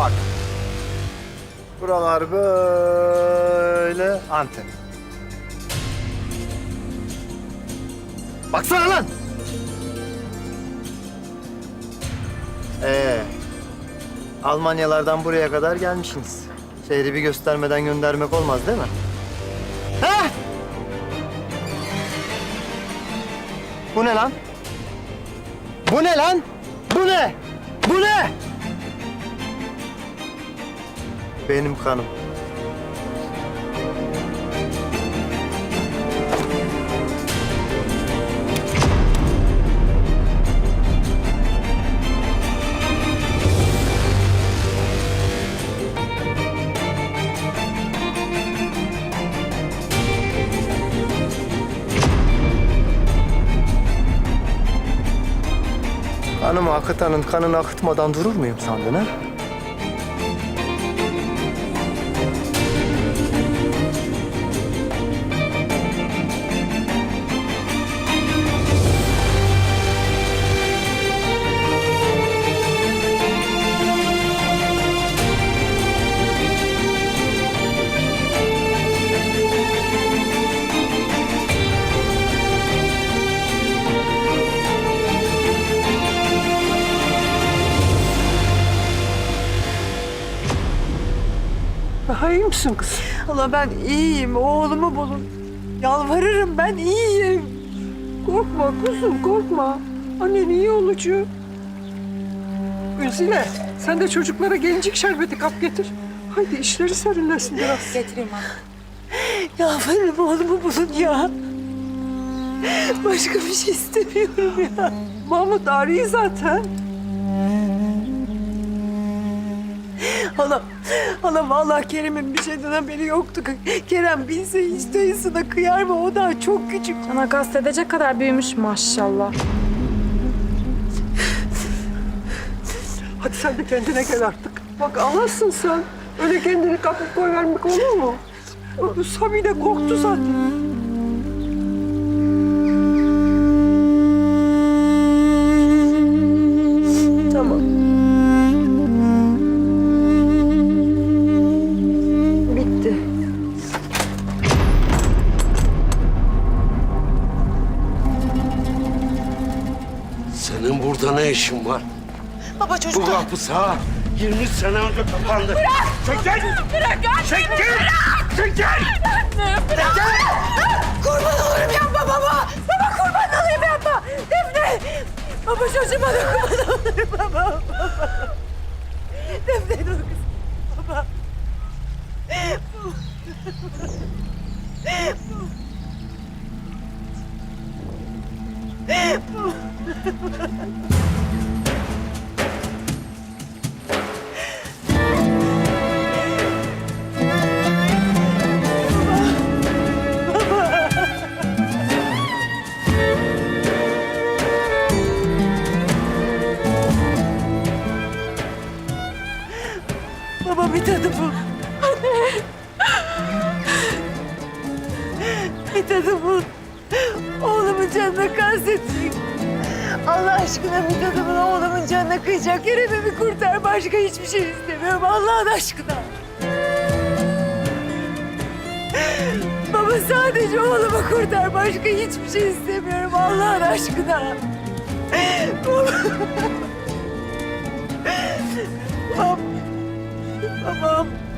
Bak. Buralar böyle Antep. Baksana lan. Ee, Almanyalardan buraya kadar gelmişsiniz. Şehri bir göstermeden göndermek olmaz değil mi? Ha? Bu ne lan? Bu ne lan? Bu ne? Bu ne? Benim kanım. Kanımı akıtanın kanını akıtmadan durur muyum sandın ha? İyi misin kız? Allah ben iyiyim. Oğlumu bulun. Yalvarırım ben iyiyim. Korkma kuzum korkma. Annen iyi olacak. Gülzile sen de çocuklara gencik şerbeti kap getir. Haydi işleri serinlesin biraz. Getireyim anne. Yalvarırım oğlumu bulun ya. Başka bir şey istemiyorum ya. Mahmut arıyı zaten. Hala, hala vallahi Kerem'in bir şeyden haberi yoktu. Kerem bilse hiç dayısına kıyar mı? O daha çok küçük. Sana kastedecek kadar büyümüş maşallah. Hadi sen de kendine gel artık. Bak ağlarsın sen. Öyle kendini kapıp koyvermek olur mu? Sabi de korktu zaten. Ne işin var? Baba Bu çocuk. kapı sağa 20 sene önce kapandı. Bırak! Çekil! Bırak! Çekil! Çekil! Kurban olurum yapma baba. Baba kurban olayım yapma. Defne. Baba çocuğuma da kurban olurum baba. baba. Defne dur kızım. Baba. Baba bir tadı bul. Anne. Bir tadı bul. Oğlumun canına kastettik. Allah aşkına bir tadı bul. Oğlumun canına kıyacak. Kerem'imi kurtar. Başka hiçbir şey istemiyorum. Allah'ın aşkına. Baba sadece oğlumu kurtar. Başka hiçbir şey istemiyorum. Allah'ın aşkına. Baba. Babam.